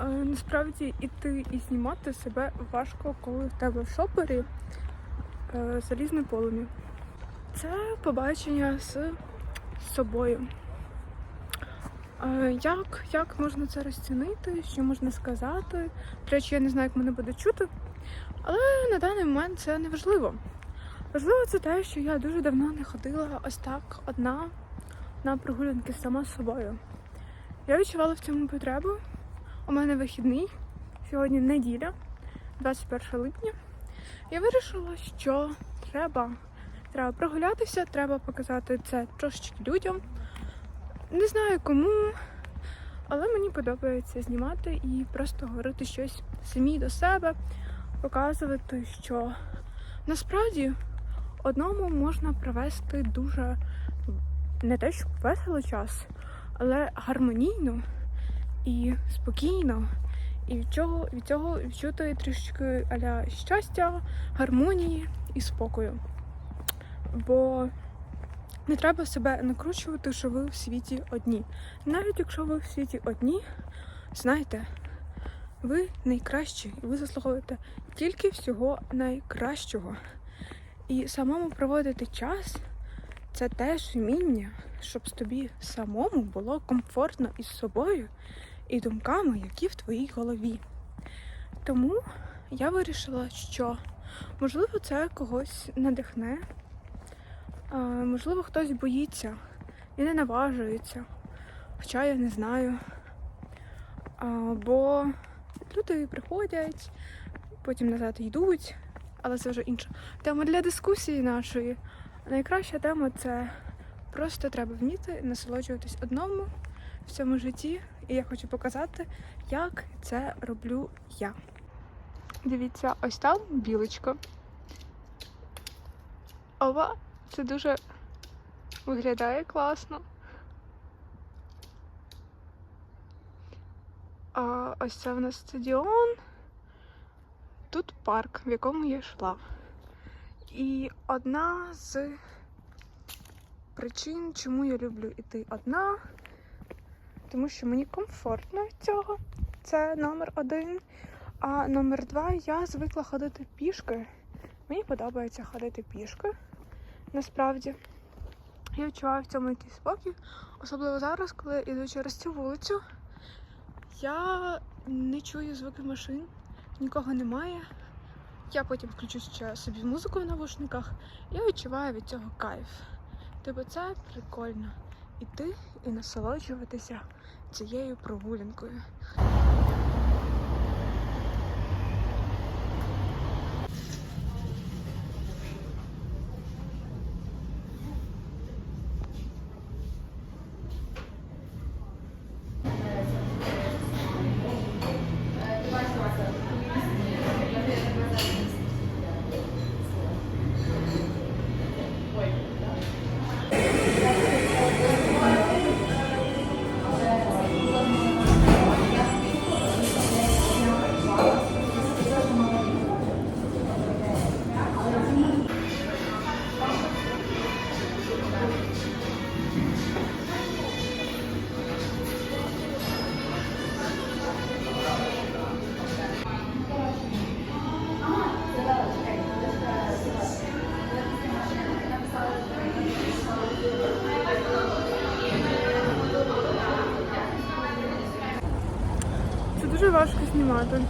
Е, Насправді іти і знімати себе важко, коли в тебе в шопері е, залізне полум'я. Це побачення з собою. Е, Як, як можна це розцінити? Що можна сказати? До речі, я не знаю, як мене буде чути, але на даний момент це не важливо. Важливо це те, що я дуже давно не ходила ось так одна на прогулянки сама з собою. Я відчувала в цьому потребу. У мене вихідний, сьогодні неділя, 21 липня. Я вирішила, що треба, треба прогулятися, треба показати це трошечки людям. Не знаю кому, але мені подобається знімати і просто говорити щось самі до себе, показувати, що насправді одному можна провести дуже не те, що весело час, але гармонійно і спокійно. І від цього, від цього відчути трішечки аля щастя, гармонії і спокою. Бо не треба себе накручувати, що ви в світі одні. Навіть якщо ви в світі одні, знайте, ви найкращі, і ви заслуговуєте тільки всього найкращого. І самому проводити час це теж вміння, щоб тобі самому було комфортно із собою і думками, які в твоїй голові. Тому я вирішила, що можливо це когось надихне, можливо, хтось боїться і не наважується, хоча я не знаю. Бо люди приходять, потім назад йдуть, але це вже інша тема для дискусії нашої. Найкраща тема це просто треба вміти насолоджуватись одному в цьому житті. І я хочу показати, як це роблю я. Дивіться, ось там білочка. Ова, це дуже виглядає класно. А ось це в нас стадіон. Тут парк, в якому я йшла. І одна з причин, чому я люблю йти одна, тому що мені комфортно від цього. Це номер один. А номер два я звикла ходити пішки. Мені подобається ходити пішки. Насправді. Я відчуваю в цьому якийсь спокій. Особливо зараз, коли я йду через цю вулицю. Я не чую звуки машин, нікого немає. Я потім включу ще собі музику в навушниках і відчуваю від цього кайф. Тобто це прикольно іти і насолоджуватися цією прогулянкою. Це дуже важко знімати.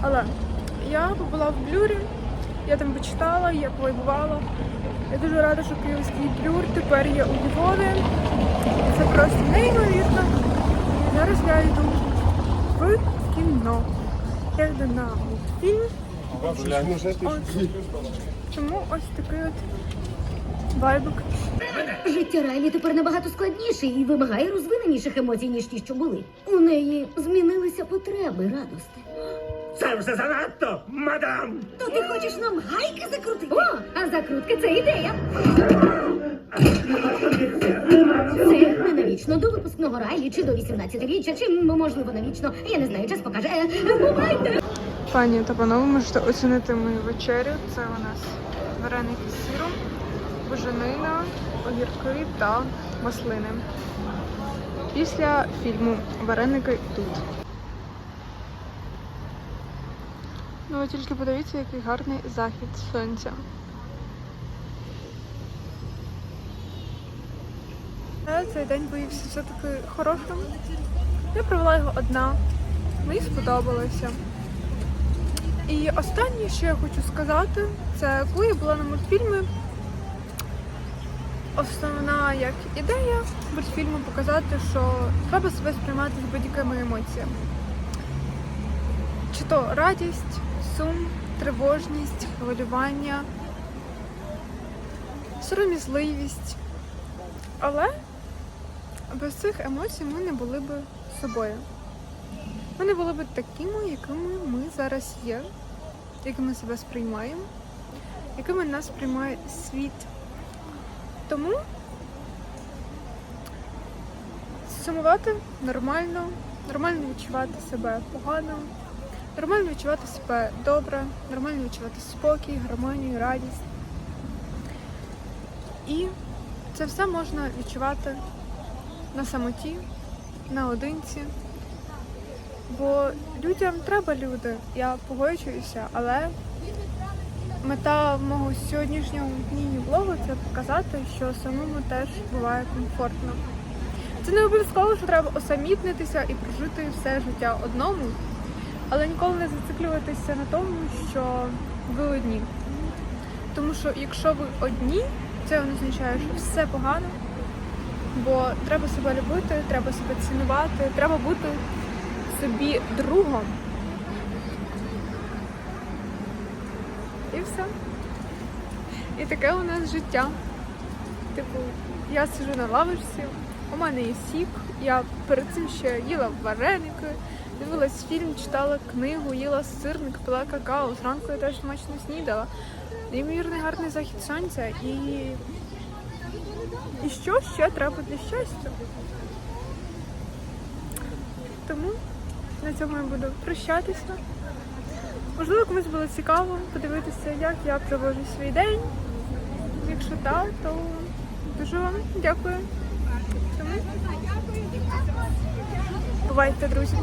Але я побула в блюрі, я там почитала, я повайбувала. Я дуже рада, що київський блюр тепер є у Львові. Це просто неймовірно. І зараз я йду в кіно. Я йду на. Ось. Тому ось такий от вайбик. Життя Райлі тепер набагато складніше і вимагає розвиненіших емоцій, ніж ті, що були. У неї змінилися потреби, радости. Це вже занадто, мадам! То ти хочеш нам гайки закрутити? О, а закрутки це ідея. Це не навічно до випускного Райлі чи до 18-річчя, чи можливо навічно. Я не знаю, час покаже. Е, Бувайте! Пані та панове, можете оцінити мою вечерю. Це у нас вареники з сиром, буженина, огірки та маслини. Після фільму Вареники тут. Ну ви тільки подивіться, який гарний захід сонця. Але цей день виявився все-таки хорошим. Я провела його одна. Мені сподобалося. І останнє, що я хочу сказати, це коли я була на мультфільмі. Основна як ідея мультфільму показати, що треба себе сприймати з будь-якими емоціями. Чи то радість, сум, тривожність, хвилювання, сором'язливість. Але без цих емоцій ми не були б собою. Ми не були б такими, якими ми зараз є, якими себе сприймаємо, якими нас сприймає світ. Тому сумувати нормально, нормально відчувати себе погано, нормально відчувати себе добре, нормально відчувати спокій, гармонію, радість. І це все можна відчувати на самоті, наодинці. Бо людям треба люди, я погоджуюся, але мета мого сьогоднішнього міні-блогу це показати, що самому теж буває комфортно. Це не обов'язково, що треба осамітнитися і прожити все життя одному, але ніколи не зациклюватися на тому, що ви одні. Тому що якщо ви одні, це означає, що все погано, бо треба себе любити, треба себе цінувати, треба бути собі другом. І все. І таке у нас життя. Типу, я сиджу на лавочці, у мене є сік, я перед цим ще їла вареники, дивилась фільм, читала книгу, їла сирник, пила какао. Зранку я теж смачно снідала. Неймовірний гарний захід сонця і. І що ще треба для щастя? Тому на цьому я буду прощатися. Можливо, комусь було цікаво подивитися, як я проводжу свій день. Якщо так, то дуже вам дякую. Бувайте, друзі.